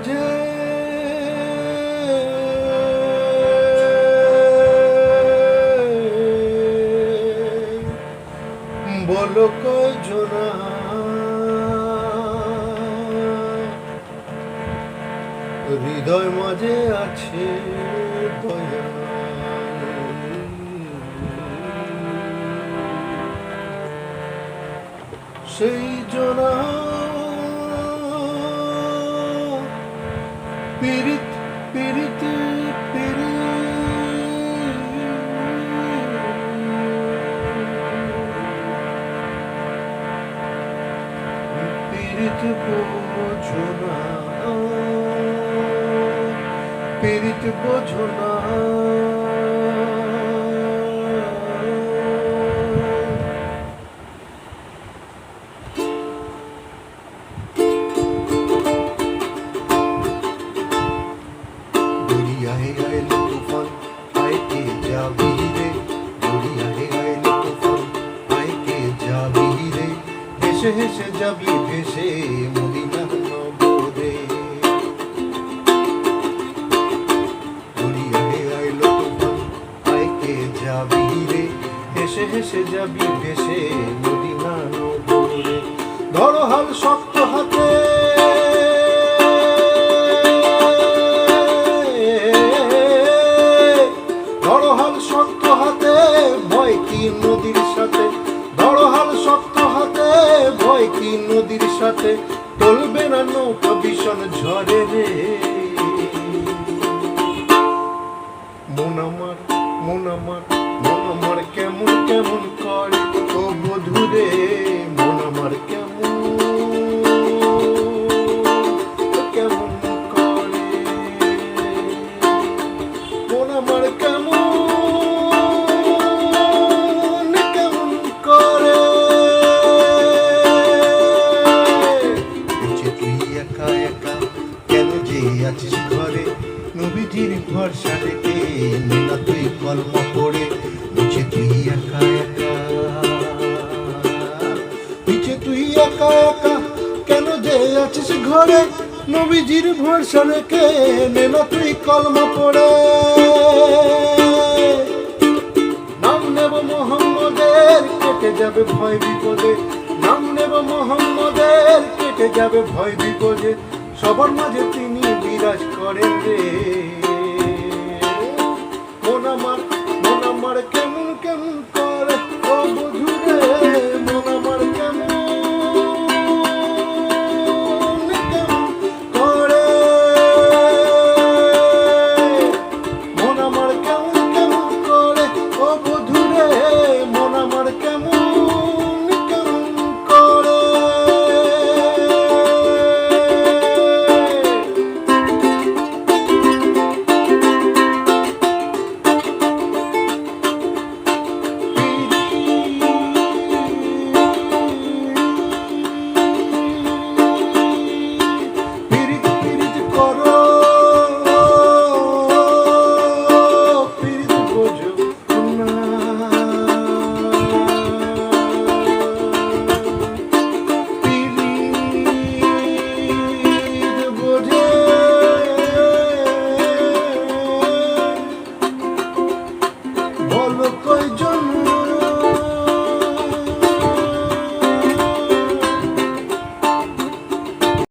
मुझे बोलो को হৃদয় মাঝে আছে সেই জোনা পীড়িত পীড়িত পীড়িত বোঝো না পীড়িত বোঝো না যাবি রে হেসে হেসে যাবি ভেসে মদিনা নগরে। দরিয়ায় আইলো তুফান আইকে যাবি রে হেসে হেসে যাবি ভেসে মদিনা নগরে। নদীর সাথে টলবে না নৌকা ভীষণ ঝরে রে। মন আমার মন আমার মন আমার কেমন কেমন করে? ও বধুরে মন আমার কেমন কেমন একা। একা কেন যে আছিস ঘরে? নবীজির ভরসা রেখে না তুই কলম পড়ে? বুঝে তুই একা একা। পিছে তুই একা একা। কেন যে আছিস ঘরে? নবীজির ভরসা রেখে নে তুই কলমা পড়ে? নাম নেব মোহাম্মদের, কেটে যাবে ভয় বিপদে। নাম নেব মোহাম্মদের কেটে যাবে ভয় বিপদে? সবার মাঝে তিনি বিরাজ করেন রে।